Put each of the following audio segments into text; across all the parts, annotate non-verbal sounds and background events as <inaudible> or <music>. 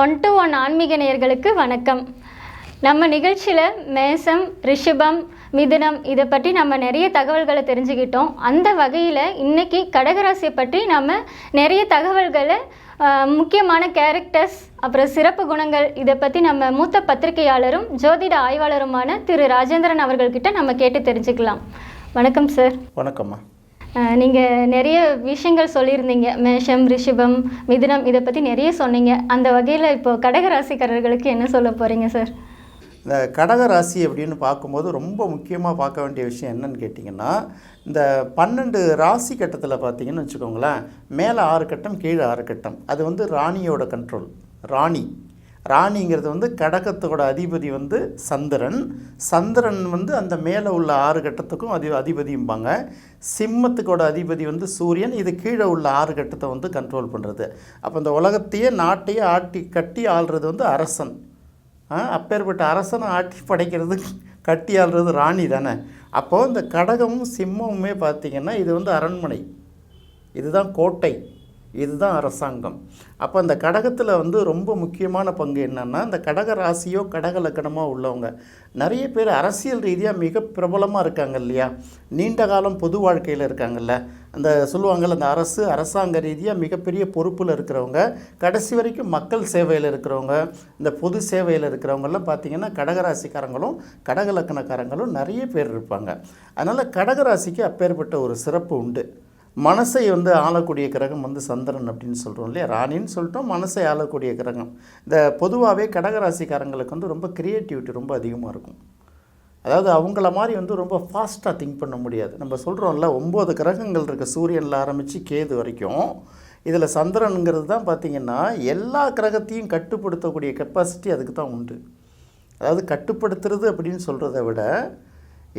One to one ஆன்மீக நேயர்களுக்கு வணக்கம். நம்ம நிகழ்ச்சியில் மேசம் ரிஷபம் மிதுனம் இதை பற்றி நம்ம நிறைய தகவல்களை தெரிஞ்சுக்கிட்டோம். அந்த வகையில் இன்னைக்கு கடகராசியை பற்றி நம்ம நிறைய தகவல்களை முக்கியமான கேரக்டர்ஸ் அப்புறம் சிறப்பு குணங்கள் இதை பற்றி நம்ம மூத்த பத்திரிகையாளரும் ஜோதிட ஆய்வாளருமான திரு ராஜேந்திரன் அவர்கள்கிட்ட நம்ம கேட்டு தெரிஞ்சுக்கலாம். வணக்கம் சார் வணக்கம்மா. நீங்கள் நிறைய விஷயங்கள் சொல்லியிருந்தீங்க. மேஷம் ரிஷபம் மிதுனம் இதை பற்றி நிறைய சொன்னீங்க. அந்த வகையில் இப்போ கடகராசிக்காரர்களுக்கு என்ன சொல்ல போகிறீங்க சார் இந்த கடக ராசி அப்படின்னு பார்க்கும்போது ரொம்ப முக்கியமாக பார்க்க வேண்டிய விஷயம் என்னன்னு கேட்டிங்கன்னா இந்த பன்னெண்டு ராசி கட்டத்தில் பார்த்தீங்கன்னு வச்சுக்கோங்களேன் மேலே ஆறு கட்டம் கீழே ஆறு கட்டம். அது வந்து ராணியோட கண்ட்ரோல் ராணி. ராணிங்கிறது வந்து கடகத்தோட அதிபதி வந்து சந்திரன். சந்திரன் வந்து அந்த மேலே உள்ள ஆறு கட்டத்துக்கும் அதி அதிபதியும்பாங்க. சிம்மத்துக்கோட அதிபதி வந்து சூரியன் இது கீழே உள்ள ஆறு கட்டத்தை வந்து கண்ட்ரோல் பண்ணுறது அப்போ இந்த உலகத்தையே நாட்டையே ஆட்டி கட்டி ஆள்றது வந்து அரசன். அப்பேற்பட்ட அரசனை ஆட்டி படைக்கிறது கட்டி ஆள்றது ராணி தானே. அப்போது இந்த கடகமும் சிம்மமுமே பார்த்திங்கன்னா இது வந்து அரண்மனை. இதுதான் கோட்டை. இதுதான் அரசாங்கம். அப்போ அந்த கடகத்தில் வந்து ரொம்ப முக்கியமான பங்கு என்னென்னா இந்த கடக ராசியோ கடக லக்கணமோ உள்ளவங்க நிறைய பேர் அரசியல் ரீதியாக மிக பிரபலமாக இருக்காங்க இல்லையா? நீண்ட காலம் பொது வாழ்க்கையில் இருக்காங்கல்ல. அந்த சொல்லுவாங்கள்ல அந்த அரசு அரசாங்க ரீதியாக மிகப்பெரிய பொறுப்பில் இருக்கிறவங்க கடைசி வரைக்கும் மக்கள் சேவையில் இருக்கிறவங்க இந்த பொது சேவையில் இருக்கிறவங்கெல்லாம் பார்த்திங்கன்னா கடகராசிக்காரங்களும் கடக லக்கணக்காரங்களும் நிறைய பேர் இருப்பாங்க. அதனால் கடகராசிக்கு அப்பேற்பட்ட ஒரு சிறப்பு உண்டு. மனசை வந்து ஆளக்கூடிய கிரகம் வந்து சந்திரன் அப்படின்னு சொல்கிறோம் இல்லையா? ராணின்னு சொல்லிட்டோம் மனசை ஆளக்கூடிய கிரகம். இந்த பொதுவாகவே கடகராசிக்காரங்களுக்கு வந்து ரொம்ப க்ரியேட்டிவிட்டி ரொம்ப அதிகமாக இருக்கும். அதாவது அவங்கள மாதிரி வந்து ரொம்ப ஃபாஸ்ட்டாக திங்க் பண்ண முடியாது. நம்ம சொல்கிறோம்ல ஒம்பது கிரகங்கள் இருக்குது சூரியனில் ஆரம்பித்து கேது வரைக்கும். இதில் சந்திரனுங்கிறது தான் பார்த்திங்கன்னா எல்லா கிரகத்தையும் கட்டுப்படுத்தக்கூடிய கெப்பாசிட்டி அதுக்கு தான் உண்டு. அதாவது கட்டுப்படுத்துறது அப்படின்னு சொல்கிறத விட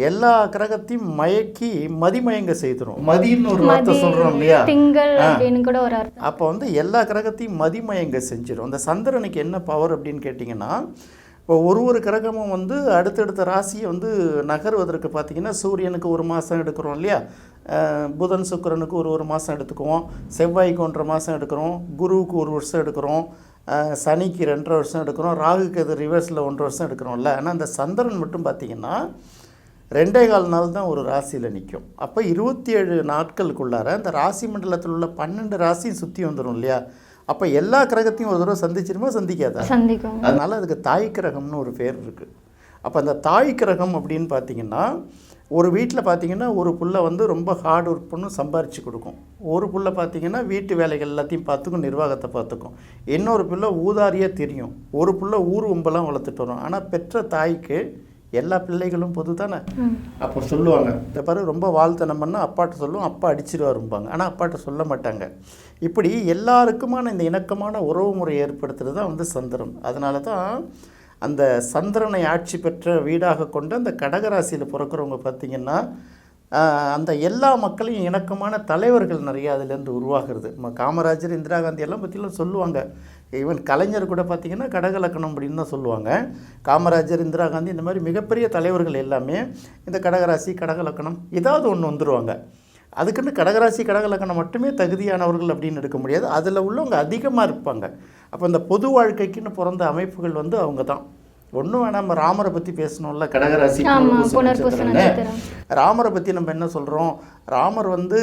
எல்லா கிரகத்தையும் மயக்கி மதிமயங்க செய்துரும். மதின்னு ஒரு வார்த்தை சொல்கிறோம் இல்லையா? திங்கள் அப்படின்னு கூட ஒரு அர்த்தம். அப்போ வந்து எல்லா கிரகத்தையும் மதிமயங்க செஞ்சிடும் அந்த சந்திரனுக்கு என்ன பவர் அப்படின்னு கேட்டிங்கன்னா இப்போ ஒரு ஒரு கிரகமும் வந்து அடுத்தடுத்த ராசியை வந்து நகர்வதற்கு பார்த்திங்கன்னா சூரியனுக்கு ஒரு மாதம் எடுக்கிறோம் இல்லையா? புதன் சுக்கிரனுக்கு ஒரு ஒரு மாதம் எடுத்துக்குவோம். செவ்வாய்க்கு ஒன்றரை மாதம் எடுக்கிறோம். குருவுக்கு ஒரு வருஷம் எடுக்கிறோம். சனிக்கு ரெண்டரை வருஷம் எடுக்கிறோம். ராகுக்கு அது ரிவர்ஸில் ஒன்றரை வருஷம் எடுக்கிறோம்ல. ஆனால் அந்த சந்திரன் மட்டும் பார்த்திங்கன்னா ரெண்டே கால் நாள் தான் ஒரு ராசியில் நிற்கும் அப்போ இருபத்தி ஏழு நாட்களுக்குள்ளார அந்த ராசி மண்டலத்தில் உள்ள பன்னெண்டு ராசியும் சுற்றி வந்துடும் இல்லையா? அப்போ எல்லா கிரகத்தையும் ஒரு தடவை சந்திச்சிருமா சந்திக்காதா? சந்திக்கும். அதனால் அதுக்கு தாய் கிரகம்னு ஒரு பேர் இருக்குது அப்போ அந்த தாய் கிரகம் அப்படின்னு பார்த்தீங்கன்னா ஒரு வீட்டில் பார்த்தீங்கன்னா ஒரு புள்ள வந்து ரொம்ப ஹார்ட் ஒர்க் பண்ணும் சம்பாரித்து கொடுக்கும். ஒரு புள்ள பார்த்தீங்கன்னா வீட்டு வேலைகள் எல்லாத்தையும் பார்த்துக்கும் நிர்வாகத்தை பார்த்துக்கும் இன்னொரு பிள்ளை ஊதாரியாக தெரியும். ஒரு புள்ள ஊர் உம்பெல்லாம் வளர்த்துட்டு வரும். ஆனால் பெற்ற தாய்க்கு எல்லா பிள்ளைகளும் பொது தானே அப்போ சொல்லுவாங்க இந்த பாரு ரொம்ப வாழ்த்தனம் பண்ணால் அப்பாட்ட சொல்லுவோம் அப்பா அடிச்சிருவாரும்பாங்க. ஆனால் அப்பாட்ட சொல்ல மாட்டாங்க. இப்படி எல்லாருக்குமான இந்த இணக்கமான உறவு முறை ஏற்படுத்துறது தான் வந்து சந்திரன் அதனால தான் அந்த சந்திரனை ஆட்சி பெற்ற வீடாக கொண்டு அந்த கடகராசியில் பிறக்கிறவங்க பார்த்திங்கன்னா அந்த எல்லா மக்களையும் இணக்கமான தலைவர்கள் நிறைய அதுலேருந்து உருவாகிறது. நம்ம காமராஜர் இந்திரா காந்தி எல்லாம் பற்றிலாம் சொல்லுவாங்க. ஈவன் கலைஞர் கூட பார்த்திங்கன்னா கடகலக்கணம் அப்படின்னு தான் சொல்லுவாங்க. காமராஜர் இந்திரா காந்தி இந்த மாதிரி மிகப்பெரிய தலைவர்கள் எல்லாமே இந்த கடகராசி கடகலக்கணம் ஏதாவது ஒன்று வந்துருவாங்க. அதுக்குன்னு கடகராசி கடகலக்கணம் மட்டுமே தகுதியானவர்கள் அப்படின்னு எடுக்க முடியாது. அதில் உள்ளவங்க அதிகமாக இருப்பாங்க. அப்போ இந்த பொது வாழ்க்கைக்குன்னு பிறந்த அமைப்புகள் வந்து அவங்க தான். ஒன்றும் வேணாம் நம்ம ராமரை பற்றி பேசணும்ல கடகராசி ராமரை பற்றி நம்ம என்ன சொல்கிறோம் ராமர் வந்து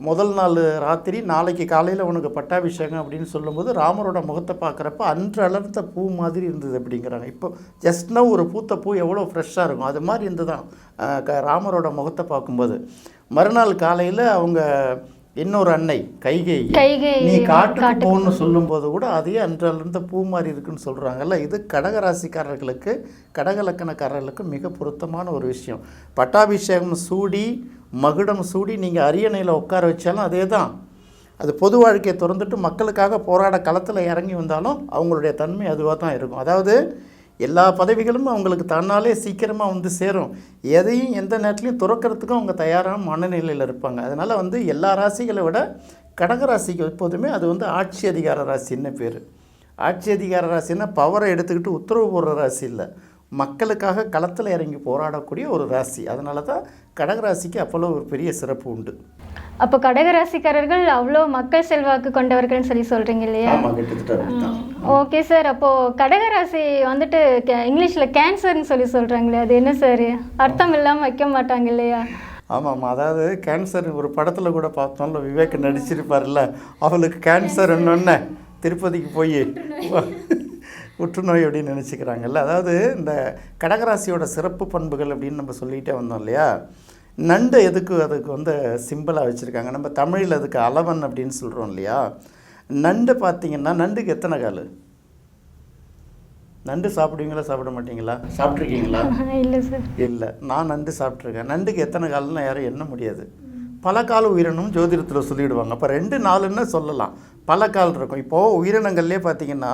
முதல் நாள் ராத்திரி நாளைக்கு காலையில் உனக்கு பட்டாபிஷேகம் அப்படின்னு சொல்லும்போது ராமரோட முகத்தை பார்க்குறப்ப அன்று அலர்ந்த பூ மாதிரி இருந்தது அப்படிங்கிறாங்க. இப்போ ஜஸ்ட் நவ் ஒரு பூத்த பூ எவ்வளோ ஃப்ரெஷ்ஷாக இருக்கும். அது மாதிரி இருந்துதான் தான் ராமரோட முகத்தை பார்க்கும்போது. மறுநாள் காலையில் அவங்க இன்னொரு அன்னை கைகை நீ காட்டுக்கு போகணும்னு சொல்லும்போது கூட அதையே அன்றிலிருந்து பூ மாதிரி இருக்குன்னு சொல்கிறாங்கல்ல இது கடகராசிக்காரர்களுக்கு கடகலக்கணக்காரர்களுக்கு மிக பொருத்தமான ஒரு விஷயம். பட்டாபிஷேகம் சூடி மகுடம் சூடி நீங்கள் அரியணையில் உட்கார வச்சாலும் அதே தான் அது பொது வாழ்க்கையை திறந்துட்டு மக்களுக்காக போராட களத்தில் இறங்கி வந்தாலும் அவங்களுடைய தன்மை அதுவாக தான் இருக்கும். அதாவது எல்லா பதவிகளும் அவங்களுக்கு தன்னாலே சீக்கிரமாக வந்து சேரும். எதையும் எந்த நேரத்துலையும் துறக்கிறதுக்கும் அவங்க தயாரான மனநிலையில் இருப்பாங்க. அதனால் வந்து எல்லா ராசிகளை விட கடகராசிக்கு எப்போதுமே அது வந்து ஆட்சி அதிகார ராசின்னு பேர். ஆட்சி அதிகார ராசின்னா பவரை எடுத்துக்கிட்டு உத்தரவு போடுற ராசி இல்லை. மக்களுக்காக களத்தில் இறங்கி போராடக்கூடிய ஒரு ராசி. அதனால தான் கடகராசிக்கு அவ்வளோ ஒரு பெரிய சிறப்பு உண்டு. அப்போ கடகராசிக்காரர்கள் அவ்வளோ மக்கள் செல்வாக்கு கொண்டவர்கள்னு சொல்லி சொல்றீங்க இல்லையா? Okay sir. அப்போ கடகராசி வந்துட்டு இங்கிலீஷ்ல கேன்சர்னு சொல்லி சொல்றாங்களே அது என்ன சார்? அர்த்தம் இல்லாம வைக்க மாட்டாங்க இல்லையா? ஆமாம் அதாவது கேன்சர் ஒரு படத்தில் கூட பார்த்தோம்ல விவேக் நடிச்சிருப்பார்ல அவளுக்கு கேன்சர் என்னொன்னே? திருப்பதிக்கு போய் <laughs> புற்றுநோய். அப்படின்னு நினச்சிக்கிறாங்கல்ல. அதாவது இந்த கடகராசியோட சிறப்பு பண்புகள் அப்படின்னு நம்ம சொல்லிகிட்டே வந்தோம் இல்லையா? நண்டு எதுக்கு அதுக்கு வந்து சிம்பிளாக வச்சுருக்காங்க? நம்ம தமிழில் அதுக்கு அளவன் அப்படின்னு சொல்கிறோம் இல்லையா? நண்டு பார்த்தீங்கன்னா நண்டுக்கு எத்தனை கால்? நண்டு சாப்பிடுவீங்களா சாப்பிட மாட்டீங்களா? சாப்பிட்ருக்கீங்களா <laughs> இல்லை சார். இல்லை. நான் நண்டு சாப்பிட்ருக்கேன் நண்டுக்கு எத்தனை கால்னு யாரும் எண்ண முடியாது. பல கால உயிரினம் ஜோதிடத்தில் சொல்லிவிடுவாங்க அப்போ ரெண்டு நாலுன்னு சொல்லலாம். பல கால் இருக்கும். இப்போது உயிரினங்கள்லேயே பார்த்தீங்கன்னா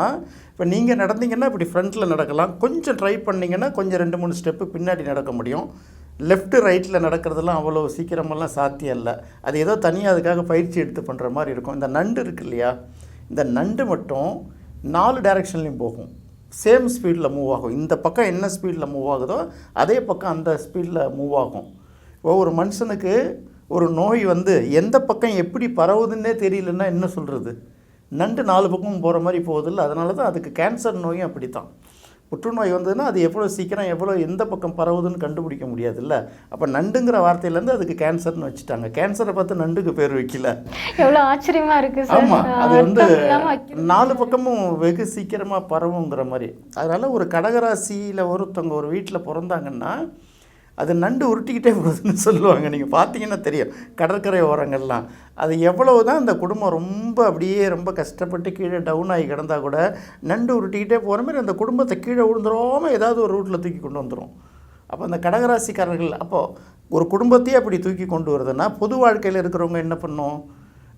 இப்போ நீங்கள் நடந்தீங்கன்னா இப்படி ஃப்ரண்ட்டில் நடக்கலாம். கொஞ்சம் ட்ரை பண்ணிங்கன்னா கொஞ்சம் ரெண்டு மூணு ஸ்டெப்பு பின்னாடி நடக்க முடியும். லெஃப்ட் ரைட்டில் நடக்கிறதெல்லாம் அவ்வளோ சீக்கிரமெல்லாம் சாத்தியம் இல்லை அது ஏதோ தனியாக அதுக்காக பயிற்சி எடுத்து பண்ணுற மாதிரி இருக்கும். இந்த நண்டு இருக்கு இல்லையா? இந்த நண்டு மட்டும் நாலு டைரெக்ஷன்லேயும் போகும். சேம் ஸ்பீடில் மூவ் ஆகும். இந்த பக்கம் என்ன ஸ்பீடில் மூவ் ஆகுதோ அதே பக்கம் அந்த ஸ்பீடில் மூவ் ஆகும். ஒவ்வொரு மனுஷனுக்கு ஒரு நோய் வந்து எந்த பக்கம் எப்படி பரவுதுன்னே தெரியலன்னா என்ன சொல்கிறது நண்டு நாலு பக்கமும் போகிற மாதிரி போகுதில்ல. அதனால தான் அதுக்கு கேன்சர் நோயும் அப்படி தான் புற்றுநோய் வந்ததுன்னா அது எவ்வளோ சீக்கிரம் எவ்வளோ எந்த பக்கம் பரவுதுன்னு கண்டுபிடிக்க முடியாதுல்ல. அப்போ நண்டுங்கிற வார்த்தையிலேருந்து அதுக்கு கேன்சர்னு வச்சுட்டாங்க. கேன்சரை பார்த்து நண்டுக்கு பேர் வைக்கல. எவ்வளோ ஆச்சரியமா இருக்கு சார். ஆமாம் அது வந்து நாலு பக்கமும் வெகு சீக்கிரமாக பரவுங்கிற மாதிரி. அதனால் ஒரு கடகராசியில் ஒருத்தவங்க ஒரு வீட்டில் பிறந்தாங்கன்னா அது நண்டு உருட்டிக்கிட்டே போகுதுன்னு சொல்லுவாங்க. நீங்கள் பார்த்தீங்கன்னா தெரியும். கடற்கரை ஓரங்கள்லாம். அது எவ்வளவு தான் அந்த குடும்பம் ரொம்ப அப்படியே ரொம்ப கஷ்டப்பட்டு கீழே டவுன் ஆகி கிடந்தா கூட நண்டு உருட்டிக்கிட்டே போகிற மாதிரி அந்த குடும்பத்தை கீழே விழுந்துடாமல் ஏதாவது ஒரு ரூட்டில் தூக்கி கொண்டு வந்துடும் அப்போ அந்த கடகராசிக்காரர்கள் அப்போது ஒரு குடும்பத்தையே அப்படி தூக்கி கொண்டு வருதுன்னா பொது வாழ்க்கையில் இருக்கிறவங்க என்ன பண்ணும்?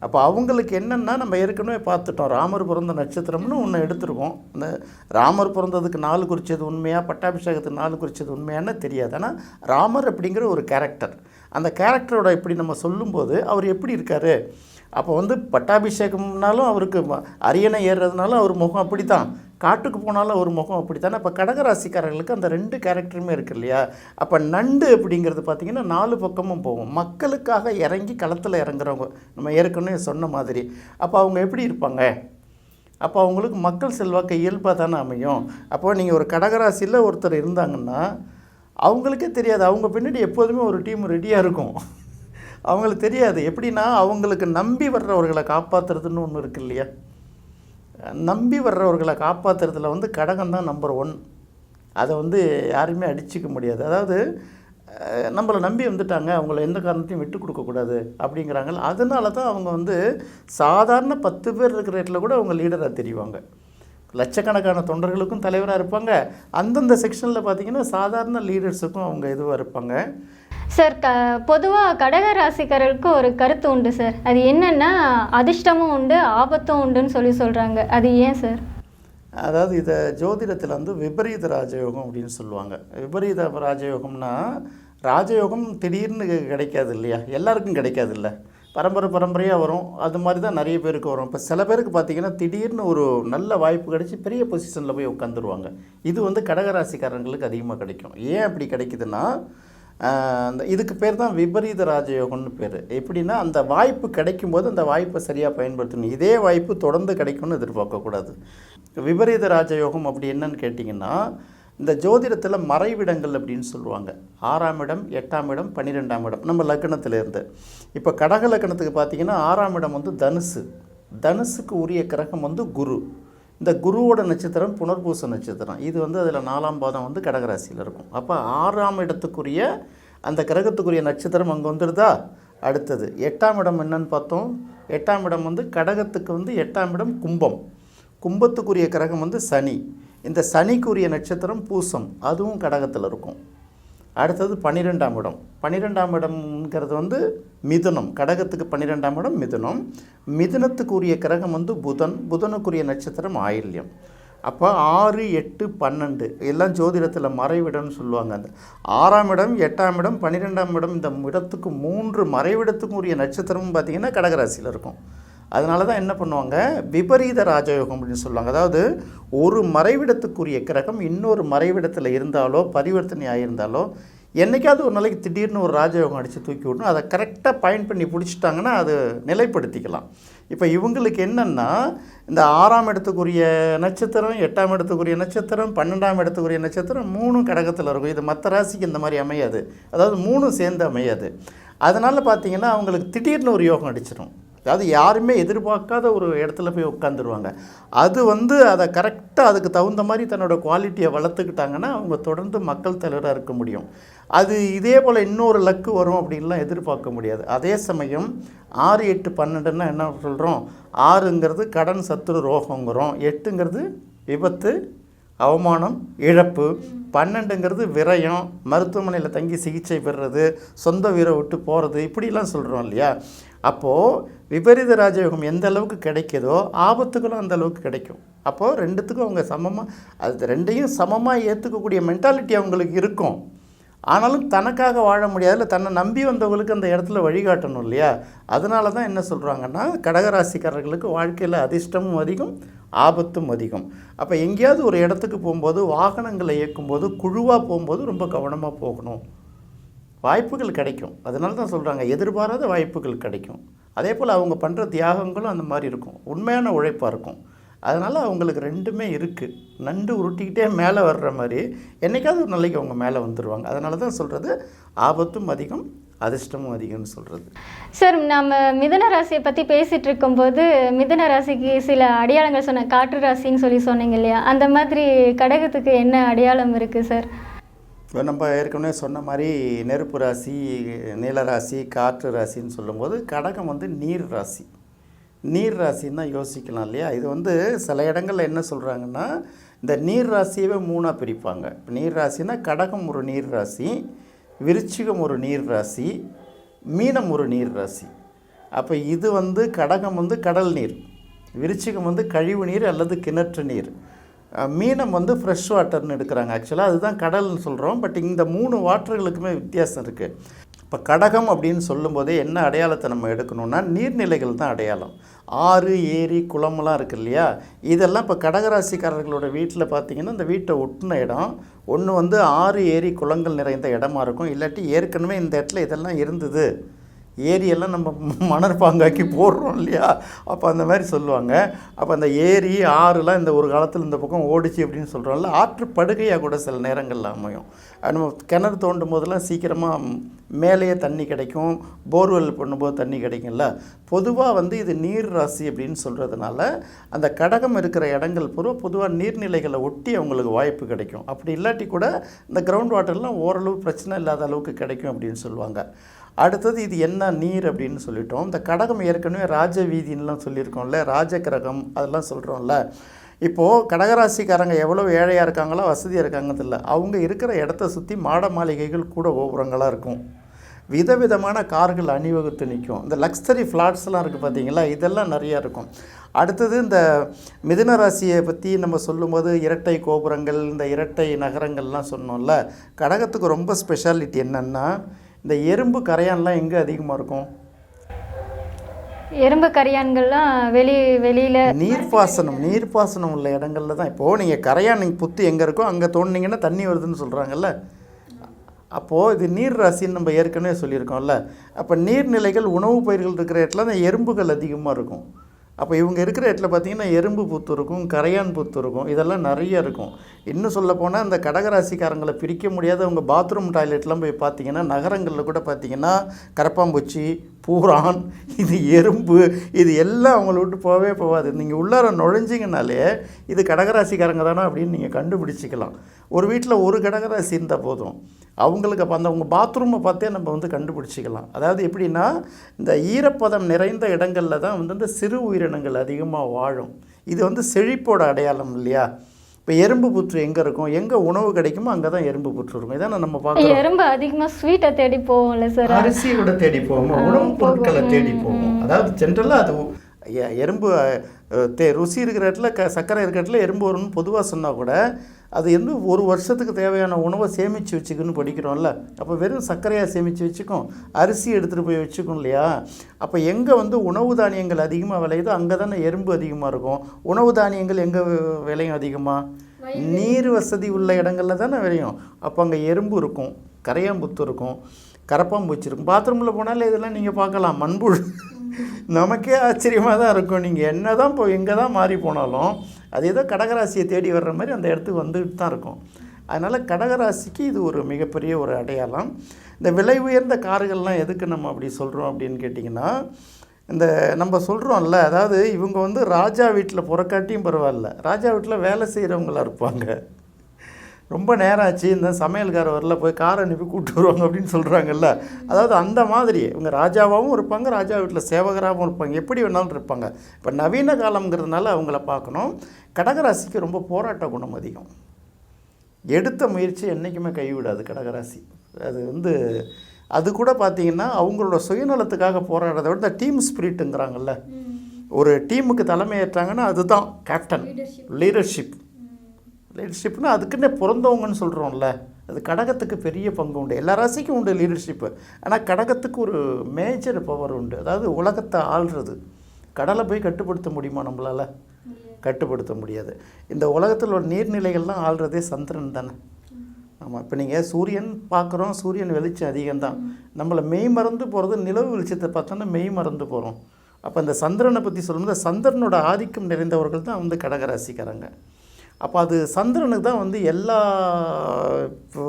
அப்போ அவங்களுக்கு என்னென்னா நம்ம ஏற்கனவே பார்த்துட்டோம் ராமர் பிறந்த நட்சத்திரம்னு ஒன்று எடுத்துருவோம் அந்த ராமர் பிறந்ததுக்கு நாலு குறித்தது உண்மையாக பட்டாபிஷேகத்துக்கு நாலு குறித்தது உண்மையான்னு தெரியாது. ஆனால் ராமர் அப்படிங்கிற ஒரு கேரக்டர் அந்த கேரக்டரோட இப்படி நம்ம சொல்லும்போது அவர் எப்படி இருக்கார்? அப்போ வந்து பட்டாபிஷேகம்னாலும் அவருக்கு அரியணை ஏறுறதுனாலும் அவர் முகம் அப்படி தான் காட்டுக்கு போனாலும் ஒரு முகம் அப்படி தானே அப்போ கடகராசிக்காரர்களுக்கு அந்த ரெண்டு கேரக்டருமே இருக்கு இல்லையா? அப்போ நண்டு அப்படிங்கிறது பார்த்திங்கன்னா நாலு பக்கமும் போகும். மக்களுக்காக இறங்கி களத்தில் இறங்குறவங்க. நம்ம ஏற்கனவே சொன்ன மாதிரி. அப்போ அவங்க எப்படி இருப்பாங்க? அப்போ அவங்களுக்கு மக்கள் செல்வாக்கு இயல்பாக தானே அமையும். அப்போ நீங்கள் ஒரு கடகராசியில் ஒருத்தர் இருந்தாங்கன்னா அவங்களுக்கே தெரியாது. அவங்க பின்னாடி எப்போதுமே ஒரு டீம் ரெடியாக இருக்கும். அவங்களுக்கு தெரியாது. எப்படின்னா அவங்களுக்கு நம்பி வர்றவர்களை காப்பாற்றுறதுன்னு ஒன்று இருக்கு இல்லையா? நம்பி வர்றவர்களை காப்பாற்றுறதுல வந்து கடகம் தான் நம்பர் ஒன் அதை வந்து யாருமே அடிச்சுக்க முடியாது. அதாவது நம்மளை நம்பி வந்துட்டாங்க அவங்கள எந்த காரணத்தையும் விட்டு கொடுக்கக்கூடாது அப்படிங்கிறாங்க. அதனால தான் அவங்க வந்து சாதாரண பத்து பேர் இருக்கிற இடத்துல கூட அவங்க லீடராக தெரிவாங்க. லட்சக்கணக்கான தொண்டர்களுக்கும் தலைவராக இருப்பாங்க. அந்தந்த செக்ஷனில் பார்த்தீங்கன்னா சாதாரண லீடர்ஸுக்கும் அவங்க இதுவாக இருப்பாங்க. சார் க பொதுவாக கடக ராசிக்காரர்களுக்கு ஒரு கருத்து உண்டு சார் அது என்னன்னா அதிர்ஷ்டமும் உண்டு ஆபத்தும் உண்டுன்னு சொல்லி சொல்றாங்க. அது ஏன் சார் அதாவது இதை ஜோதிடத்தில் வந்து விபரீத ராஜயோகம் அப்படின்னு சொல்லுவாங்க. விபரீத ராஜயோகம்னா ராஜயோகம் திடீர்னு கிடைக்காது இல்லையா? எல்லாருக்கும் கிடைக்காது இல்லை? பரம்பரை பரம்பரையாக வரும். அது மாதிரி தான் நிறைய பேருக்கு வரும். இப்போ சில பேருக்கு பார்த்தீங்கன்னா திடீர்னு ஒரு நல்ல வாய்ப்பு கிடைச்சி பெரிய பொசிஷனில் போய் உட்காந்துருவாங்க இது வந்து கடகராசிக்காரங்களுக்கு அதிகமாக கிடைக்கும். ஏன் அப்படி கிடைக்குதுன்னா அந்த இதுக்கு பேர் தான் விபரீத ராஜயோகம்னு பேர். எப்படின்னா அந்த வாய்ப்பு கிடைக்கும்போது அந்த வாய்ப்பை சரியாக பயன்படுத்தணும். இதே வாய்ப்பு தொடர்ந்து கிடைக்கும்னு எதிர்பார்க்கக்கூடாது. விபரீத ராஜயோகம் அப்படி என்னன்னு கேட்டிங்கன்னா இந்த ஜோதிடத்தில் மறைவிடங்கள் அப்படின்னு சொல்லுவாங்க. ஆறாம் இடம் எட்டாம் இடம் பன்னிரெண்டாம் இடம். நம்ம லக்னத்திலேருந்து இப்போ கடக லக்னத்துக்கு பார்த்தீங்கன்னா ஆறாம் இடம் வந்து தனுசு. தனுசுக்கு உரிய கிரகம் வந்து குரு. இந்த குருவோட நட்சத்திரம் புனர்பூச நட்சத்திரம். இது வந்து அதில் நாலாம் பாதம் வந்து கடகராசியில் இருக்கும். அப்போ ஆறாம் இடத்துக்குரிய அந்த கிரகத்துக்குரிய நட்சத்திரம் அங்கே வந்துடுதா அடுத்தது எட்டாம் இடம் என்னன்னு பார்த்தோம். எட்டாம் இடம் வந்து கடகத்துக்கு வந்து எட்டாம் இடம் கும்பம். கும்பத்துக்குரிய கிரகம் வந்து சனி. இந்த சனிக்குரிய நட்சத்திரம் பூசம் அதுவும் கடகத்தில் இருக்கும். அடுத்தது பன்னிரெண்டாம் இடம். பன்னிரெண்டாம் இடம்ங்கிறது வந்து மிதுனம். கடகத்துக்கு பன்னிரெண்டாம் இடம் மிதுனம். மிதுனத்துக்குரிய கிரகம் வந்து புதன். புதனுக்குரிய நட்சத்திரம் ஆயில்யம். அப்போ ஆறு எட்டு பன்னெண்டு. எல்லாம் ஜோதிடத்தில் மறைவிடம்னு சொல்லுவாங்க அந்த. ஆறாம் இடம் எட்டாம் இடம் பன்னிரெண்டாம் இடம் இந்த இடத்துக்கு மூன்று மறைவிடத்துக்கும் உரிய நட்சத்திரமும் பார்த்திங்கன்னா கடகராசியில் இருக்கும். அதனால தான் என்ன பண்ணுவாங்க? விபரீத ராஜயோகம் அப்படின்னு சொல்லுவாங்க. அதாவது ஒரு மறைவிடத்துக்குரிய கிரகம் இன்னொரு மறைவிடத்தில் இருந்தாலோ பரிவர்த்தனை ஆகியிருந்தாலோ என்னைக்காவது ஒரு நாளைக்கு திடீர்னு ஒரு ராஜயோகம் அடித்து தூக்கி விடணும். அதை கரெக்டாக பயன் பண்ணி பிடிச்சிட்டாங்கன்னா அது நிலைப்படுத்திக்கலாம். இப்போ இவங்களுக்கு என்னென்னா இந்த ஆறாம் இடத்துக்குரிய நட்சத்திரம் எட்டாம் இடத்துக்குரிய நட்சத்திரம் பன்னெண்டாம் இடத்துக்குரிய நட்சத்திரம் மூணும் கடகத்தில் இருக்கும். இது மற்ற ராசிக்கு இந்த மாதிரி அமையாது. அதாவது மூணும் சேர்ந்து அமையாது. அதனால் பார்த்தீங்கன்னா அவங்களுக்கு திடீர்னு ஒரு யோகம் அடிச்சிடும் அதாவது யாருமே எதிர்பார்க்காத ஒரு இடத்துல போய் உட்காந்துருவாங்க அது வந்து அதை கரெக்டாக அதுக்கு தகுந்த மாதிரி தன்னோட குவாலிட்டியை வளர்த்துக்கிட்டாங்கன்னா அவங்க தொடர்ந்து மக்கள் தலைவராக இருக்க முடியும். அது இதே போல் இன்னொரு லக்கு வரும் அப்படின்லாம் எதிர்பார்க்க முடியாது. அதே சமயம் ஆறு எட்டு பன்னெண்டுன்னா என்ன சொல்கிறோம் ஆறுங்கிறது கடன் சத்துரு ரோகங்கிறோம். எட்டுங்கிறது விபத்து அவமானம் இழப்பு. பன்னெண்டுங்கிறது விரயம் மருத்துவமனையில் தங்கி சிகிச்சை பெறுறது சொந்த வீரை விட்டு போகிறது இப்படிலாம் சொல்கிறோம் இல்லையா? அப்போது விபரீத ராஜயோகம் எந்த அளவுக்கு கிடைக்கிதோ ஆபத்துகளும் அந்த அளவுக்கு கிடைக்கும். அப்போது ரெண்டுத்துக்கும் அவங்க சமமாக அது ரெண்டையும் சமமாக ஏற்றுக்கக்கூடிய மென்டாலிட்டி அவங்களுக்கு இருக்கும். ஆனாலும் தனக்காக வாழ முடியாதுல தன்னை நம்பி வந்தவங்களுக்கு அந்த இடத்துல வழிகாட்டணும் இல்லையா? அதனால தான் என்ன சொல்கிறாங்கன்னா கடகராசிக்காரர்களுக்கு வாழ்க்கையில் அதிர்ஷ்டமும் அதிகம் ஆபத்தும் அதிகம். அப்போ எங்கேயாவது ஒரு இடத்துக்கு போகும்போது வாகனங்களை இயக்கும்போது குழுவாக போகும்போது ரொம்ப கவனமாக போகணும். வாய்ப்புகள் கிடைக்கும். அதனால தான் சொல்கிறாங்க எதிர்பாராத வாய்ப்புகள் கிடைக்கும். அதே போல் அவங்க பண்ணுற தியாகங்களும் அந்த மாதிரி இருக்கும். உண்மையான உழைப்பாக இருக்கும். அதனால் அவங்களுக்கு ரெண்டுமே இருக்குது நண்டு உருட்டிக்கிட்டே மேலே வர்ற மாதிரி என்றைக்காவது ஒரு நாளைக்கு அவங்க மேலே வந்துடுவாங்க அதனால தான் சொல்கிறது ஆபத்தும் அதிகம் அதிர்ஷ்டமும் அதிகம்னு சொல்கிறது சார் நம்ம மிதன ராசியை பற்றி பேசிகிட்டு இருக்கும்போது மிதன ராசிக்கு சில அடையாளங்கள் சொன்ன காற்று ராசின்னு சொல்லி சொன்னீங்க இல்லையா? அந்த மாதிரி கடகத்துக்கு என்ன அடையாளம் இருக்குது சார்? இப்போ நம்ம ஏற்கனவே சொன்ன மாதிரி நெருப்பு ராசி நீலராசி காற்று ராசின்னு சொல்லும்போது கடகம் வந்து நீர் ராசி. நீர் ராசின்னு தான் யோசிக்கலாம் இல்லையா? இது வந்து சில இடங்களில் என்ன சொல்கிறாங்கன்னா இந்த நீர் ராசியவே மூணாக பிரிப்பாங்க. இப்போ நீர் ராசினா கடகம் ஒரு நீர் ராசி விருச்சிகம் ஒரு நீர் ராசி மீனம் ஒரு நீர் ராசி. அப்போ இது வந்து கடகம் வந்து கடல் நீர் விருச்சிகம் வந்து கழிவு நீர் அல்லது கிணற்று நீர். மீனம் வந்து ஃப்ரெஷ் வாட்டர்னு எடுக்கிறாங்க. ஆக்சுவலாக அதுதான் கடல்னு சொல்கிறோம் பட் இந்த மூணு வாட்டர்களுக்குமே வித்தியாசம் இருக்குது இப்போ கடகம் அப்படின்னு சொல்லும்போதே என்ன அடையாளத்தை நம்ம எடுக்கணும்னா நீர்நிலைகள் தான் அடையாளம். ஆறு ஏரி குளம்லாம் இருக்கு இல்லையா? இதெல்லாம் இப்போ கடகராசிக்காரர்களோட வீட்டில் பார்த்தீங்கன்னா இந்த வீட்டை ஒட்டின இடம். ஒன்று வந்து ஆறு ஏரி குளங்கள் நிறைந்த இடமா இருக்கும். இல்லாட்டி ஏற்கனவே இந்த இடத்துல இதெல்லாம் இருந்தது. ஏரியெல்லாம் நம்ம மணற்பாங்காக்கி போடுறோம் இல்லையா? அப்போ அந்த மாதிரி சொல்லுவாங்க. அப்போ அந்த ஏரி ஆறுலாம் இந்த ஒரு காலத்தில் இந்த பக்கம் ஓடிச்சு அப்படின்னு சொல்கிறோம்ல ஆற்று படுகையாக கூட சில நேரங்களில் அமையும். நம்ம கிணறு தோண்டும் போதெல்லாம் சீக்கிரமாக மேலேயே தண்ணி கிடைக்கும். போர்வெல் பண்ணும்போது தண்ணி கிடைக்கும்ல. பொதுவாக வந்து இது நீர் ராசி அப்படின்னு சொல்கிறதுனால அந்த கடகம் இருக்கிற இடங்கள் பூர்வம் பொதுவாக நீர்நிலைகளை ஒட்டி அவங்களுக்கு வாய்ப்பு கிடைக்கும். அப்படி இல்லாட்டி கூட இந்த கிரவுண்ட் வாட்டர்லாம் ஓரளவு பிரச்சனை இல்லாத அளவுக்கு கிடைக்கும் அப்படின்னு சொல்லுவாங்க. அடுத்தது இது என்ன நீர் அப்படின்னு சொல்லிட்டோம். இந்த கடகம் ஏற்கனவே ராஜ வீதின்லாம் சொல்லியிருக்கோம்ல ராஜ கிரகம் அதெல்லாம் சொல்கிறோம்ல இப்போது கடகராசிக்காரங்க எவ்வளோ ஏழையாக இருக்காங்களோ வசதியாக இருக்காங்கதில்ல அவங்க இருக்கிற இடத்த சுற்றி மாட மாளிகைகள் கூட கோபுரங்களாக இருக்கும். விதவிதமான கார்கள் அணிவகுத்து நிற்கும் இந்த லக்ஸரி ஃப்ளாட்ஸ்லாம் இருக்குது பார்த்தீங்களா இதெல்லாம் நிறையா இருக்கும். அடுத்தது இந்த மிதுன ராசியை பற்றி நம்ம சொல்லும்போது இரட்டை கோபுரங்கள் இந்த இரட்டை நகரங்கள்லாம் சொன்னோம்ல கடகத்துக்கு ரொம்ப ஸ்பெஷாலிட்டி என்னென்னா இந்த எறும்பு கரையான்லாம் எங்கே அதிகமாக இருக்கும்? எறும்பு கரியான்கள்லாம் வெளி வெளியில் நீர்ப்பாசனம் நீர்ப்பாசனம் உள்ள இடங்கள்ல தான். இப்போது நீங்கள் கரையான் நீங்கள் புத்து எங்கே இருக்கோ அங்கே தோண்டினீங்கன்னா தண்ணி வருதுன்னு சொல்கிறாங்கல்ல அப்போது இது நீர் ராசின்னு நம்ம ஏற்கனவே சொல்லியிருக்கோம்ல. அப்போ நீர்நிலைகள் உணவு பயிர்கள் இருக்கிற இடத்துல தான் எறும்புகள் அதிகமாக இருக்கும். அப்போ இவங்க இருக்கிற இடத்துல பார்த்தீங்கன்னா எறும்பு புத்து இருக்கும் கரையான் புத்து இருக்கும் இதெல்லாம் நிறைய இருக்கும். இன்னும் சொல்ல போனால் இந்த கடகராசிக்காரங்களை பிரிக்க முடியாத அவங்க பாத்ரூம் டாய்லெட்லாம் போய் பார்த்தீங்கன்னா நகரங்களில் கூட பார்த்தீங்கன்னா கரப்பாம்பூச்சி பூரான் இது எறும்பு இது எல்லாம் அவங்கள விட்டு போகவே போகாது. நீங்கள் உள்ளார நுழைஞ்சிங்கனாலே இது கடகராசிக்காரங்க தானே அப்படின்னு நீங்கள் கண்டுபிடிச்சிக்கலாம். ஒரு வீட்டில் ஒரு கடகராசி இருந்தால் போதும். அவங்களுக்கு அப்போ அந்த அவங்க பாத்ரூமை பார்த்தே நம்ம வந்து கண்டுபிடிச்சிக்கலாம். அதாவது எப்படின்னா இந்த ஈரப்பதம் நிறைந்த இடங்களில் தான் வந்து இந்த சிறு உயிரினங்கள் அதிகமாக வாழும். இது வந்து செழிப்போட அடையாளம் இல்லையா? இப்போ எறும்பு புற்று எங்கே இருக்கும்? எங்கே உணவு கிடைக்குமோ அங்கே தான் எறும்பு புற்று இருக்கும். இதானே நம்ம பார்க்குறோம். எறும்பு அதிகமாக ஸ்வீட்டை தேடி போவோம்ல சார் அரிசியை கூட தேடி போவோம். உணவுப் பொருட்களை தேடி போவோம். அதாவது ஜென்ரலாக அது எறும்பு தே ருசி இருக்கிற இடத்துல க சர்க்கரை இருக்கிற இடத்துல எறும்பு வரும்னு பொதுவாக சொன்னால் கூட அது வந்து ஒரு வருஷத்துக்கு தேவையான உணவை சேமித்து வச்சுக்குன்னு படிக்கிறோம்ல. அப்போ வெறும் சர்க்கரையாக சேமித்து வச்சுக்கும் அரிசி எடுத்துகிட்டு போய் வச்சுக்கும் இல்லையா? அப்போ எங்கே வந்து உணவு தானியங்கள் அதிகமாக விளையுதோ அங்கே தானே எறும்பு அதிகமாக இருக்கும். உணவு தானியங்கள் எங்கே விளையும் அதிகமாக நீர் வசதி உள்ள இடங்கள்ல தானே விளையும். அப்போ அங்கே எறும்பு இருக்கும் கரையாம்புத்து இருக்கும் கரப்பாம்பூச்சி இருக்கும். பாத்ரூமில் போனாலே இதெல்லாம் நீங்கள் பார்க்கலாம் மண்புழு. நமக்கே ஆச்சரியமாக தான் இருக்கும். நீங்கள் என்ன தான் இப்போ எங்கே தான் மாறி போனாலும் அது ஏதோ கடகராசியை தேடி வர்ற மாதிரி அந்த இடத்துக்கு வந்துட்டு தான் இருக்கும். அதனால் கடகராசிக்கு இது ஒரு மிகப்பெரிய ஒரு அடையாளம். இந்த விலை உயர்ந்த கார்கள்லாம் எதுக்கு நம்ம அப்படி சொல்கிறோம் அப்படின்னு கேட்டிங்கன்னா இந்த நம்ம சொல்கிறோம்ல அதாவது இவங்க வந்து ராஜா வீட்டில் புறக்காட்டியும் பரவாயில்ல. ராஜா வீட்டில் வேலை செய்கிறவங்களா இருப்பாங்க. ரொம்ப நேரம் ஆச்சு இந்த சமையல்கார வரல போய் கார் அனுப்பி கூப்பிட்டு வருவாங்க அப்படின்னு சொல்கிறாங்கல்ல அதாவது அந்த மாதிரி இவங்க ராஜாவாகவும் இருப்பாங்க ராஜா வீட்டில் சேவகராகவும் இருப்பாங்க. எப்படி வேணாலும் இருப்பாங்க. இப்போ நவீன காலங்கிறதுனால அவங்கள பார்க்கணும். கடகராசிக்கு ரொம்ப போராட்ட குணம் அதிகம். எடுத்த முயற்சி என்றைக்குமே கைவிடாது கடகராசி. அது வந்து அது கூட பார்த்தீங்கன்னா அவங்களோட சுயநலத்துக்காக போராடுறத விட டீம் ஸ்பிரிட்டுங்கிறாங்கல்ல. ஒரு டீமுக்கு தலைமை ஏற்றாங்கன்னா அதுதான் கேப்டன். லீடர்ஷிப். லீடர்ஷிப்னா அதுக்குன்னே பிறந்தவங்கன்னு சொல்கிறோம்ல அது கடகத்துக்கு பெரிய பங்கு உண்டு. எல்லா ராசிக்கும் உண்டு லீடர்ஷிப்பு ஆனால் கடகத்துக்கு ஒரு மேஜர் பவர் உண்டு. அதாவது உலகத்தை ஆள்றது. கடலை போய் கட்டுப்படுத்த முடியுமா நம்மளால்? கட்டுப்படுத்த முடியாது. இந்த உலகத்தில் உள்ள நீர்நிலைகள்லாம் ஆள்றதே சந்திரன் தானே. ஆமாம் இப்போ நீங்கள் சூரியன் பார்க்குறோம் சூரியன் வெளிச்சம் அதிகம்தான். நம்மளை மெய் மறந்து போகிறது நிலவு வெளிச்சத்தை பார்த்தோன்னா மெய் மறந்து போகிறோம் அப்போ இந்த சந்திரனை பற்றி சொல்லும்போது சந்திரனோட ஆதிக்கம் நிறைந்தவர்கள் தான் வந்து கடகராசிக்காரங்க அப்போ அது சந்திரனுக்கு தான் வந்து எல்லா இப்போ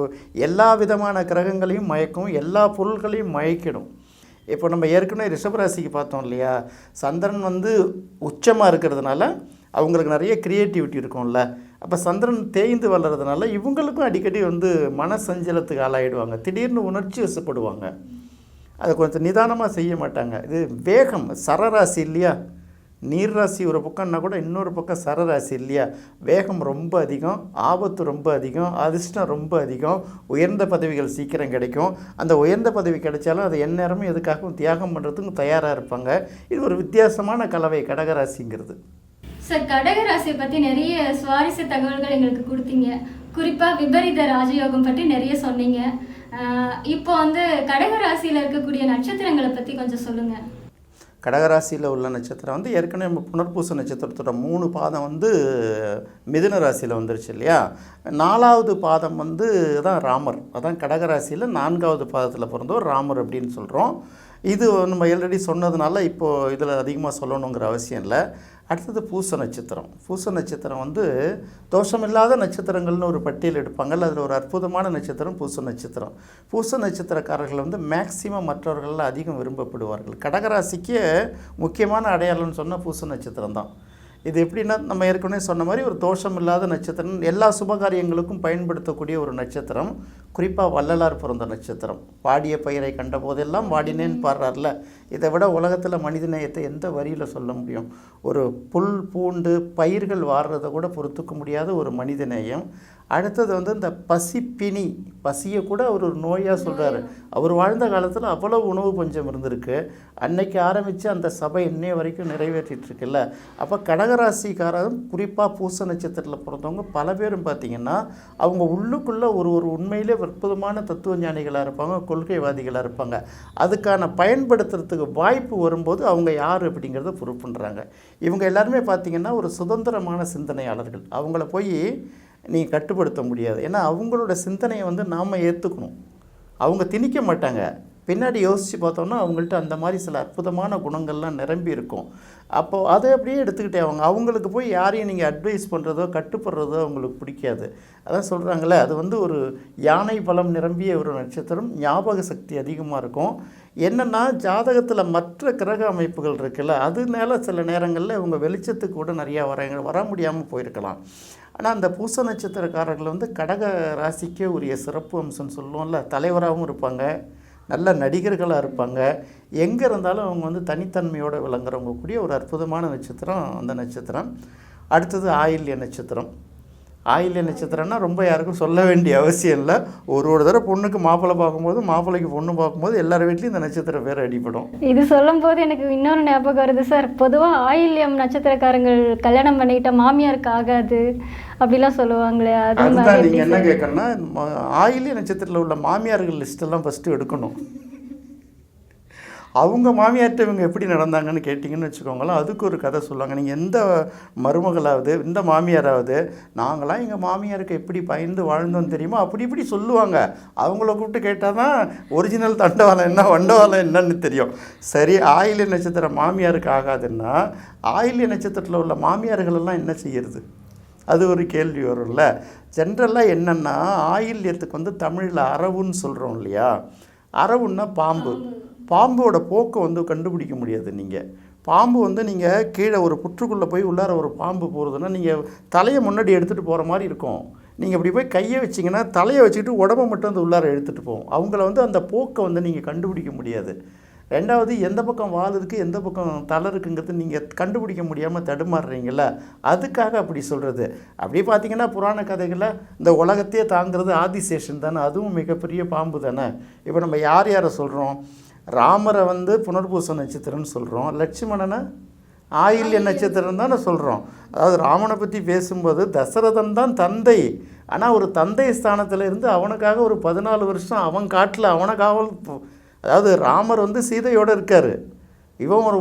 எல்லா விதமான கிரகங்களையும் மயக்கும் எல்லா பொருள்களையும் மயக்கிடும். இப்போ நம்ம ஏற்கனவே ரிஷபராசிக்கு பார்த்தோம் இல்லையா? சந்திரன் வந்து உச்சமாக இருக்கிறதுனால அவங்களுக்கு நிறைய க்ரியேட்டிவிட்டி இருக்கும்ல. அப்போ சந்திரன் தேய்ந்து வளர்றதுனால இவங்களுக்கும் அடிக்கடி வந்து மன சஞ்சலத்துக்கு ஆளாயிடுவாங்க. திடீர்னு உணர்ச்சி வசப்படுவாங்க. அதை கொஞ்சம் நிதானமாக செய்ய மாட்டாங்க. இது வேகம் சரராசி இல்லையா? நீர் ராசி ஒரு பக்கம்னா கூட இன்னொரு பக்கம் சரராசி இல்லையா? வேகம் ரொம்ப அதிகம் ஆபத்து ரொம்ப அதிகம் அதிர்ஷ்டம் ரொம்ப அதிகம் உயர்ந்த பதவிகள் சீக்கிரம் கிடைக்கும். அந்த உயர்ந்த பதவி கிடைச்சாலும் அதை எந்நேரமும் எதுக்காகவும் தியாகம் பண்ணுறதுக்கும் தயாராக இருப்பாங்க. இது ஒரு வித்தியாசமான கலவை கடகராசிங்கிறது. சார் கடகராசியை பற்றி நிறைய சுவாரஸ்ய தகவல்கள் எங்களுக்கு கொடுத்தீங்க. குறிப்பாக விபரீத ராஜயோகம் பற்றி நிறைய சொன்னீங்க. இப்போ வந்து கடகராசியில் இருக்கக்கூடிய நட்சத்திரங்களை பற்றி கொஞ்சம் சொல்லுங்கள் கடகராசியில் உள்ள நட்சத்திரம் வந்து ஏற்கனவே நம்ம புனர்பூச நட்சத்திரத்தோட மூணு பாதம் வந்து மிதுன ராசியில் வந்துருச்சு இல்லையா? நாலாவது பாதம் வந்து தான் ராமர். அதான் கடகராசியில் நான்காவது பாதத்தில் பிறந்தவர் ராமர் அப்படின்னு சொல்கிறோம் இது நம்ம ஆல்ரெடி சொன்னதுனால இப்போது இதில் அதிகமாக சொல்லணுங்கிற அவசியம் இல்லை. அடுத்தது பூச நட்சத்திரம். பூச நட்சத்திரம் வந்து தோஷமில்லாத நட்சத்திரங்கள்னு ஒரு பட்டியல் எடுப்பாங்கல்ல அதில் ஒரு அற்புதமான நட்சத்திரம் பூச நட்சத்திரம். பூச நட்சத்திரக்காரர்கள் வந்து மேக்சிமம் மற்றவர்களில் அதிகம் விரும்பப்படுவார்கள். கடகராசிக்கு முக்கியமான அடையாளம்னு சொன்னால் பூச நட்சத்திரம் தான். இது எப்படின்னா நம்ம ஏற்கனவே சொன்ன மாதிரி ஒரு தோஷம் இல்லாத நட்சத்திரம் எல்லா சுபகாரியங்களுக்கும் பயன்படுத்தக்கூடிய ஒரு நட்சத்திரம் குறிப்பாக வள்ளலார் பிறந்த நட்சத்திரம். வாடிய பயிரை கண்ட போதெல்லாம் வாடினேன்னு பாடுறார்ல இதை விட உலகத்தில் மனிதநேயத்தை எந்த வரியில் சொல்ல முடியும்? ஒரு புல் பூண்டு பயிர்கள் வாடுறதை கூட பொறுத்துக்க முடியாத ஒரு மனிதநேயம் அடுத்தது வந்து இந்த பசிப்பினி பசியை கூட அவர் ஒரு நோயாக சொல்கிறாரு அவர் வாழ்ந்த காலத்தில் அவ்வளவு உணவு பஞ்சம் இருந்திருக்கு. அன்னைக்கு ஆரம்பித்து அந்த சபை இன்னைய வரைக்கும் நிறைவேற்றிட்டு இருக்குல்ல அப்போ கடகராசிக்காரரும் குறிப்பாக பூச நட்சத்திரத்தில் பிறந்தவங்க பல பேரும் பார்த்திங்கன்னா அவங்க உள்ளுக்குள்ளே ஒரு ஒரு உண்மையிலே அற்புதமான தத்துவ ஞானிகளாக இருப்பாங்க கொள்கைவாதிகளாக இருப்பாங்க. அதுக்கான பயன்படுத்துறதுக்கு வாய்ப்பு வரும்போது அவங்க யார் அப்படிங்கிறத ப்ரூவ் பண்ணுறாங்க இவங்க எல்லாருமே பார்த்திங்கன்னா ஒரு சுதந்திரமான சிந்தனையாளர்கள். அவங்கள போய் நீங்கள் கட்டுப்படுத்த முடியாது. ஏன்னா அவங்களோட சிந்தனையை வந்து நாம் ஏற்றுக்கணும் அவங்க திணிக்க மாட்டாங்க. பின்னாடி யோசித்து பார்த்தோம்னா அவங்கள்ட்ட அந்த மாதிரி சில அற்புதமான குணங்கள்லாம் நிரம்பி இருக்கும். அப்போது அதை அப்படியே எடுத்துக்கிட்டே அவங்க அவங்களுக்கு போய் யாரையும் நீங்கள் அட்வைஸ் பண்ணுறதோ கட்டுப்படுறதோ அவங்களுக்கு பிடிக்காது. அதான் சொல்கிறாங்களே அது வந்து ஒரு யானை பலம் நிரம்பிய ஒரு நட்சத்திரம் ஞாபக சக்தி அதிகமாக இருக்கும். என்னென்னா ஜாதகத்தில் மற்ற கிரக அமைப்புகள் இருக்குல்ல அதனால சில நேரங்களில் இவங்க வெளிச்சத்துக்கு கூட நிறையா வர வர முடியாமல் போயிருக்கலாம். ஆனால் அந்த பூச நட்சத்திரக்காரர்கள் வந்து கடக ராசிக்கே உரிய சிறப்பு அம்சம்னு சொல்லுவோம்ல. தலைவராகவும் இருப்பாங்க. நல்ல நடிகர்களாக இருப்பாங்க. எங்கே இருந்தாலும் அவங்க வந்து தனித்தன்மையோடு விளங்குறவங்க கூடிய ஒரு அற்புதமான நட்சத்திரம் அந்த நட்சத்திரம். அடுத்தது ஆயில்ய நட்சத்திரம். ஆயில்ய நட்சத்திரம்னா ரொம்ப யாருக்கும் சொல்ல வேண்டிய அவசியம் இல்லை. ஒரு ஒரு தடவை பொண்ணுக்கு மாப்பிள்ளை பார்க்கும்போது மாப்பிள்ளைக்கு பொண்ணு பார்க்கும்போது எல்லார் வீட்லேயும் இந்த நட்சத்திரம் பேர் அடிப்படும் இது சொல்லும்போது எனக்கு இன்னொரு ஞாபகம் வருது சார். பொதுவாக ஆயில்யம் நட்சத்திரக்காரங்கள் கல்யாணம் பண்ணிக்கிட்ட மாமியாருக்கு ஆகாது அப்படிலாம் சொல்லுவாங்களே அது அதுதான் மாதிரி நீங்கள் என்ன கேட்கணும்னா ஆயில்ய நட்சத்திரத்தில் உள்ள மாமியார்கள் லிஸ்ட்டெல்லாம் ஃபஸ்ட்டு எடுக்கணும். அவங்க மாமியார்கிட்ட இவங்க எப்படி நடந்தாங்கன்னு கேட்டிங்கன்னு வச்சுக்கோங்களேன் அதுக்கு ஒரு கதை சொல்லுவாங்க. நீங்கள் எந்த மருமகளாவது இந்த மாமியாராவது நாங்களாம் எங்கள் மாமியாருக்கு எப்படி பயந்து வாழ்ந்தோம் தெரியுமா? அப்படி இப்படி சொல்லுவாங்க. அவங்கள கூப்பிட்டு கேட்டால் தான் ஒரிஜினல் தண்டவாளம் என்ன வண்டவாளம் என்னன்னு தெரியும். சரி ஆயிலிய நட்சத்திரம் மாமியாருக்கு ஆகாதுன்னா ஆயிலிய நட்சத்திரத்தில் உள்ள மாமியார்களெல்லாம் என்ன செய்யறது? அது ஒரு கேள்வி வரும்ல. ஜென்ரலாக என்னென்னா ஆயில்யத்துக்கு வந்து தமிழில் அரவுன்னு சொல்கிறோம் இல்லையா? அரவுன்னா பாம்பு. பாம்போட போக்கை வந்து கண்டுபிடிக்க முடியாது நீங்கள் பாம்பு வந்து நீங்கள் கீழே ஒரு புற்றுக்குள்ளே போய் உள்ளார ஒரு பாம்பு போகிறதுனா நீங்கள் தலையை முன்னாடி எடுத்துகிட்டு போகிற மாதிரி இருக்கும். நீங்கள் இப்படி போய் கையை வச்சிங்கன்னா தலையை வச்சுக்கிட்டு உடம்பை மட்டும் அந்த உள்ளார எடுத்துகிட்டு போகும். அவங்கள வந்து அந்த போக்கை வந்து நீங்கள் கண்டுபிடிக்க முடியாது. ரெண்டாவது எந்த பக்கம் வால் இருக்குது எந்த பக்கம் தலை இருக்குங்கிறது நீங்கள் கண்டுபிடிக்க முடியாமல் தடுமாறுறீங்கள அதுக்காக அப்படி சொல்கிறது அப்படி பார்த்தீங்கன்னா புராண கதைகளில் இந்த உலகத்தையே தாங்கிறது ஆதிசேஷன் தானே அதுவும் மிகப்பெரிய பாம்பு தானே. இப்போ நம்ம யார் யாரை சொல்கிறோம் ராமரை வந்து புனர்பூச நட்சத்திரம்னு சொல்கிறோம் லட்சுமணனை ஆயில்ய நட்சத்திரம் தானே சொல்கிறோம் அதாவது ராமனை பற்றி பேசும்போது தசரதன் தான் தந்தை. ஆனால் ஒரு தந்தை ஸ்தானத்தில் இருந்து அவனுக்காக ஒரு பதினாலு வருஷம் அவன் காட்டில் அவனை காவல் அதாவது ராமர் வந்து சீதையோடு இருக்கார். இவன் ஒரு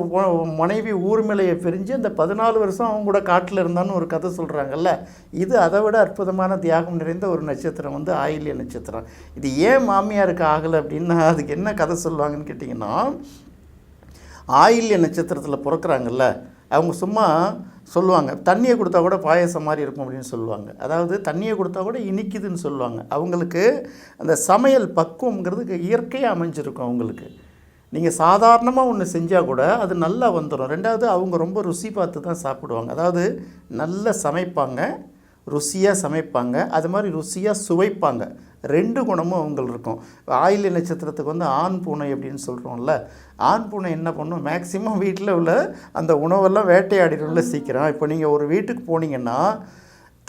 மனைவி ஊர்மிலையை பிரிஞ்சு அந்த பதினாலு வருஷம் அவங்க கூட காட்டில் இருந்தான்னு ஒரு கதை சொல்கிறாங்கல்ல இது அதை விட அற்புதமான தியாகம் நிறைந்த ஒரு நட்சத்திரம் வந்து ஆயில்ய நட்சத்திரம். இது ஏன் மாமியாருக்கு ஆகலை அப்படின்னா அதுக்கு என்ன கதை சொல்லுவாங்கன்னு கேட்டிங்கன்னா ஆயில்ய நட்சத்திரத்தில் பிறக்கிறாங்கல்ல அவங்க சும்மா சொல்லுவாங்க தண்ணியை கொடுத்தா கூட பாயசம் மாதிரி இருக்கும் அப்படின்னு சொல்லுவாங்க. அதாவது தண்ணியை கொடுத்தா கூட இனிக்குதுன்னு சொல்லுவாங்க. அவங்களுக்கு அந்த சமையல் பக்குவங்கிறது இயற்கையாக அமைஞ்சிருக்கும் அவங்களுக்கு. நீங்கள் சாதாரணமாக ஒன்று செஞ்சால் கூட அது நல்லா வந்துடும் ரெண்டாவது அவங்க ரொம்ப ருசி பார்த்து தான் சாப்பிடுவாங்க. அதாவது நல்லா சமைப்பாங்க ருசியாக சமைப்பாங்க அது மாதிரி ருசியாக சுவைப்பாங்க. ரெண்டு குணமும் அவங்களுக்கு இருக்கும். ஆயில்ய நட்சத்திரத்துக்கு வந்து ஆண் பூனை அப்படின்னு சொல்கிறோம்ல ஆண் பூனை என்ன பண்ணும்? மேக்சிமம் வீட்டில் உள்ள அந்த உணவெல்லாம் வேட்டையாடிடும்ல சீக்கிரம். இப்போ நீங்கள் ஒரு வீட்டுக்கு போனீங்கன்னா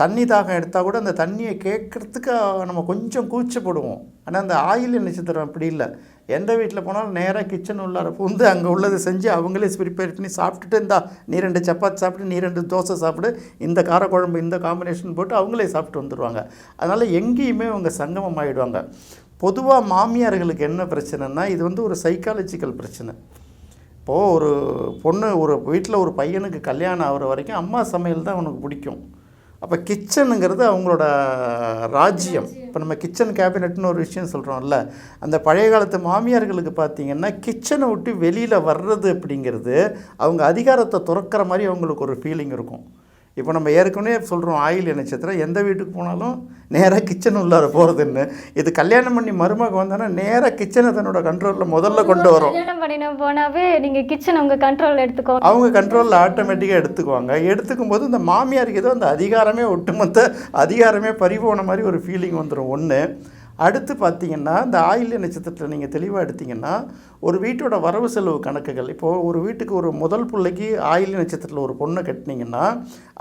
தண்ணி தாகம் எடுத்தால் கூட அந்த தண்ணியை கேட்குறதுக்கு நம்ம கொஞ்சம் கூச்சப்படுவோம். ஆனால் அந்த ஆயில்ய நட்சத்திரம் அப்படி இல்லை. எந்த வீட்டில் போனாலும் நேராக கிச்சன் உள்ளார பூந்து அங்கே உள்ளதை செஞ்சு அவங்களே ப்ரிப்பேர் பண்ணி சாப்பிட்டுட்டு இந்தா நீ ரெண்டு சப்பாத்தி சாப்பிட்டு நீ ரெண்டு தோசை சாப்பிடு இந்த காரக்குழம்பு இந்த காம்பினேஷன் போட்டு அவங்களே சாப்பிட்டு வந்துடுவாங்க அதனால் எங்கேயுமே அவங்க சங்கமம் ஆகிடுவாங்க பொதுவாக மாமியார்களுக்கு என்ன பிரச்சனைனா இது வந்து ஒரு சைக்காலஜிக்கல் பிரச்சனை. இப்போது ஒரு பொண்ணு ஒரு வீட்டில் ஒரு பையனுக்கு கல்யாணம் ஆகிற வரைக்கும் அம்மா சமையல் தான் அவனுக்கு பிடிக்கும். அப்போ கிச்சனுங்கிறது அவங்களோட ராஜ்யம். இப்போ நம்ம கிச்சன் கேபினட்னு ஒரு விஷயம் சொல்கிறோம்ல அந்த பழைய காலத்து மாமியார்களுக்கு பார்த்தீங்கன்னா கிச்சனை விட்டு வெளியில் வர்றது அப்படிங்கிறது அவங்க அதிகாரத்தை துறக்கிற மாதிரி அவங்களுக்கு ஒரு ஃபீலிங் இருக்கும். இப்போ நம்ம ஏற்கனவே சொல்கிறோம் ஆயில் நட்சத்திரம் எந்த வீட்டுக்கு போனாலும் நேராக கிச்சன் உள்ளார போகிறதுன்னு இது கல்யாணம் பண்ணி மருமக வந்தோன்னா நேராக கிச்சனை தன்னோட கண்ட்ரோலில் முதல்ல கொண்டு வரும். கல்யாணம் பண்ணின போனாவே நீங்க கிச்சன் உங்க கண்ட்ரோல் எடுத்துக்கோ அவங்க கண்ட்ரோலில் ஆட்டோமேட்டிக்காக எடுத்துக்குவாங்க. எடுத்துக்கும் போது இந்த மாமியாருக்கு ஏதோ அந்த அதிகாரமே ஒட்டுமொத்த அதிகாரமே பறிபோன மாதிரி ஒரு ஃபீலிங் வந்துடும் ஒன்று அடுத்து பார்த்தீங்கன்னா இந்த ஆயில்ய நட்சத்திரத்தில் நீங்கள் தெளிவாக எடுத்தீங்கன்னா ஒரு வீட்டோட வரவு செலவு கணக்குகள். இப்போது ஒரு வீட்டுக்கு ஒரு முதல் பிள்ளைக்கு ஆயில்ய நட்சத்திரத்தில் ஒரு பொண்ணை கட்டினீங்கன்னா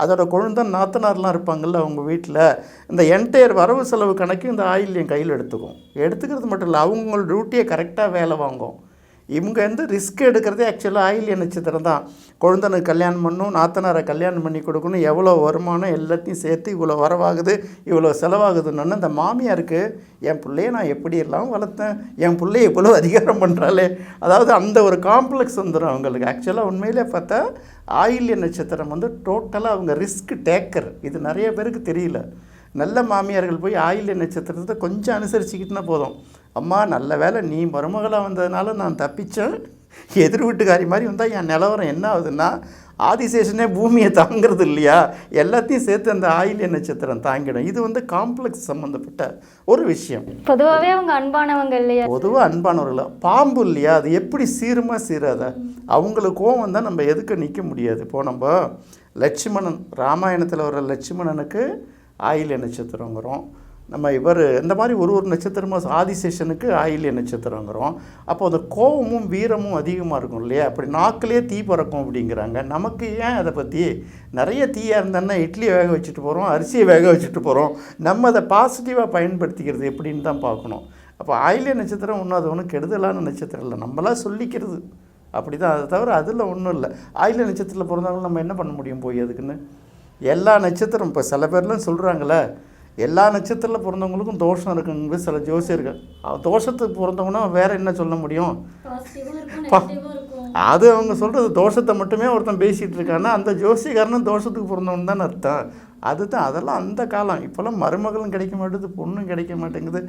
அதோட குழந்தை நாத்தனார்லாம் இருப்பாங்கல்ல அவங்க வீட்டில் இந்த என்டையர் வரவு செலவு கணக்கு இந்த ஆயில்யம் கையில் எடுத்துக்கும். எடுத்துக்கிறது மட்டும் இல்லை அவங்களோட டியூட்டியை கரெக்டாக வேலை வாங்கும். இவங்க வந்து ரிஸ்க் எடுக்கிறதே ஆக்சுவலாக ஆயில்ய நட்சத்திரம் தான். குழந்தனுக்கு கல்யாணம் பண்ணணும் நாத்தனாரை கல்யாணம் பண்ணி கொடுக்கணும் எவ்வளோ வருமானம் எல்லாத்தையும் சேர்த்து இவ்வளோ வரவாகுது இவ்வளோ செலவாகுதுன்னு அந்த மாமியாருக்கு என் பிள்ளைய நான் எப்படி எல்லாம் வளர்த்தேன்? என் பிள்ளைய இவ்வளோ அதிகாரம் பண்ணுறாளே அதாவது அந்த ஒரு காம்ப்ளெக்ஸ் வந்துடும் அவங்களுக்கு. ஆக்சுவலாக உண்மையிலே பார்த்தா ஆயில்ய நட்சத்திரம் வந்து டோட்டலாக அவங்க ரிஸ்க் டேக்கர் இது நிறைய பேருக்கு தெரியல. நல்ல மாமியார்கள் போய் ஆயில்ய நட்சத்திரத்தை கொஞ்சம் அனுசரிச்சுக்கிட்டுனா போதும். அம்மா நல்ல வேளை நீ மருமகளாக வந்ததுனால நான் தப்பிச்சேன். எதிர் வீட்டுக்காரி மாதிரி வந்தால் என் நிலவரம் என்ன ஆகுதுன்னா ஆதிசேஷனே பூமியை தாங்கிறது இல்லையா? எல்லாத்தையும் சேர்த்து அந்த ஆயில்ய நட்சத்திரம் தாங்கிடும். இது வந்து காம்ப்ளெக்ஸ் சம்மந்தப்பட்ட ஒரு விஷயம். பொதுவாவே அவங்க அன்பானவங்க இல்லையா? பொதுவாக அன்பானவர்கள் பாம்பு இல்லையா? அது எப்படி சீருமா சீராத? அவங்களுக்கு கோவம் தான் நம்ம எதுக்கு நிற்க முடியாது. இப்போ நம்ம லட்சுமணன் ராமாயணத்தில் வர லட்சுமணனுக்கு ஆயில்ய நட்சத்திரங்கிறோம் நம்ம இவர் இந்த மாதிரி ஒரு ஒரு நட்சத்திரமும் ஆதிசேஷனுக்கு ஆயில்ய நட்சத்திரங்கிறோம். அப்போ அந்த கோபமும் வீரமும் அதிகமாக இருக்கும் இல்லையா? அப்படி நாக்கிலே தீ பறக்கும் அப்படிங்கிறாங்க. நமக்கு ஏன் அதை பற்றி நிறைய தீயாக இருந்தோன்னா இட்லியை வேக வச்சுட்டு போகிறோம் அரிசியை வேக வச்சுட்டு போகிறோம் நம்ம அதை பாசிட்டிவாக பயன்படுத்திக்கிறது எப்படின்னு தான் பார்க்கணும். அப்போ ஆயில்ய நட்சத்திரம் ஒன்றும் அது ஒன்றும் கெடுதலான நட்சத்திரம் இல்லை. நம்மளாம் சொல்லிக்கிறது. அப்படி தான் அதை தவிர அதில் ஒன்றும் இல்லை. ஆயில்ய நட்சத்திரத்தில் பிறந்தவங்க நம்ம என்ன பண்ண முடியும் போய் அதுக்குன்னு? எல்லா நட்சத்திரம் இப்போ சில பேர்லாம் சொல்கிறாங்களே எல்லா நட்சத்திரத்தில் பிறந்தவங்களுக்கும் தோஷம் இருக்குங்க சில ஜோசியர்கள். தோஷத்துக்கு பிறந்தவங்கன்னா வேற என்ன சொல்ல முடியும்? அது அவங்க சொல்கிறது தோஷத்தை மட்டுமே ஒருத்தன் பேசிகிட்டு இருக்கான்னா அந்த ஜோசியக்காரனும் தோஷத்துக்கு பிறந்தவன் தான் அர்த்தம். அதுதான் அதெல்லாம் அந்த காலம். இப்போல்லாம் மருமகளும் கிடைக்க மாட்டேங்குது பொண்ணும் கிடைக்க மாட்டேங்குது.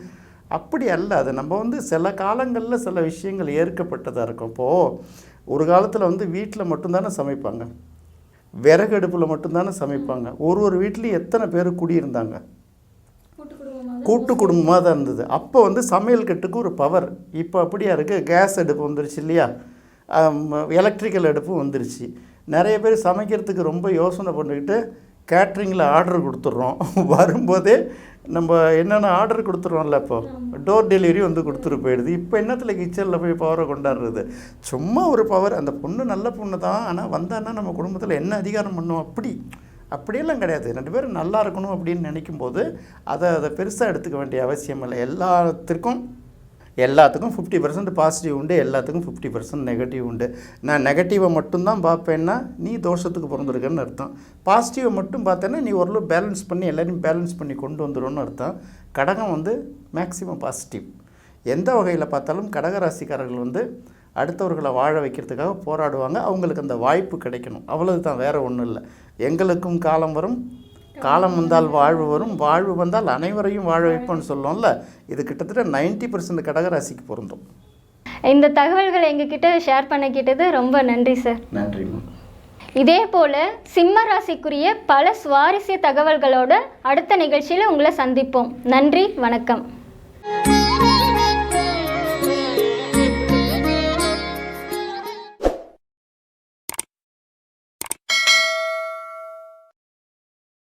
அப்படி அல்ல. அது நம்ம வந்து சில காலங்களில் சில விஷயங்கள் ஏற்கப்பட்டதாக இருக்கும். இப்போது ஒரு காலத்தில் வந்து வீட்டில் மட்டும்தானே சமைப்பாங்க. விறகு அடுப்பில் மட்டும்தானே சமைப்பாங்க. ஒரு ஒரு வீட்லேயும் எத்தனை பேர் குடியிருந்தாங்க? கூட்டு குடும்பமாக தான் இருந்தது. அப்போ வந்து சமையல் கட்டுக்கு ஒரு பவர் இப்போ அப்படியா இருக்குது கேஸ் அடுப்பு வந்துருச்சு இல்லையா? எலக்ட்ரிக்கல் அடுப்பும் வந்துருச்சு. நிறைய பேர் சமைக்கிறதுக்கு ரொம்ப யோசனை பண்ணிக்கிட்டு கேட்ரிங்கில் ஆர்டர் கொடுத்துட்றோம். <laughs> வரும்போதே நம்ம என்னென்ன ஆர்டர் கொடுத்துட்றோம்ல இப்போ? டோர் டெலிவரி வந்து கொடுத்துட்டு போயிடுது. இப்போ என்னத்தில் கிச்சனில் போய் பவரை கொண்டாடுறது? சும்மா ஒரு பவர் அந்த பொண்ணு நல்ல பொண்ணு தான் ஆனால் வந்தான்னா நம்ம குடும்பத்தில் என்ன அதிகாரம் பண்ணும்? அப்படி. அப்படியெல்லாம் கிடையாது. ரெண்டு பேரும் நல்லா இருக்கணும் அப்படின்னு நினைக்கும் போது அதை அதை பெருசாக எடுத்துக்க வேண்டிய அவசியம் இல்லை. எல்லாத்திற்கும் எல்லாத்துக்கும் ஃபிஃப்டி பர்சன்ட் பாசிட்டிவ் உண்டு எல்லாத்துக்கும் ஃபிஃப்டி பர்சன்ட் நெகட்டிவ் உண்டு. நான் நெகட்டிவை மட்டும்தான் பார்ப்பேன்னா நீ தோஷத்துக்கு பிறந்திருக்கன்னு அர்த்தம். பாசிட்டிவை மட்டும் பார்த்தேன்னா நீ ஓரளவு பேலன்ஸ் பண்ணி எல்லாரையும் பேலன்ஸ் பண்ணி கொண்டு வந்துடும்னு அர்த்தம். கடகம் வந்து மேக்ஸிமம் பாசிட்டிவ் எந்த வகையில் பார்த்தாலும் கடகராசிக்காரர்கள் வந்து அடுத்தவர்களை வாழ வைக்கிறதுக்காக போராடுவாங்க. அவங்களுக்கு அந்த வாய்ப்பு கிடைக்கணும். அவ்வளவு தான் வேறு ஒன்றும் இல்லை. எங்களுக்கும் காலம் வரும். காலம் வந்தால் வாழ்வு வரும். வாழ்வு வந்தால் அனைவரையும் வாழ வைப்போம்னு சொல்லுவோம்ல. இது கிட்டத்தட்ட நைன்டி பர்சன்ட் கடகராசிக்கு பொருந்தும். இந்த தகவல்களை எங்ககிட்ட ஷேர் பண்ணிக்கிட்டது ரொம்ப நன்றி சார். நன்றிம்மா. இதே போல் சிம்ம ராசிக்குரிய பல சுவாரஸ்ய தகவல்களோட அடுத்த நிகழ்ச்சியில் உங்களை சந்திப்போம். நன்றி வணக்கம்.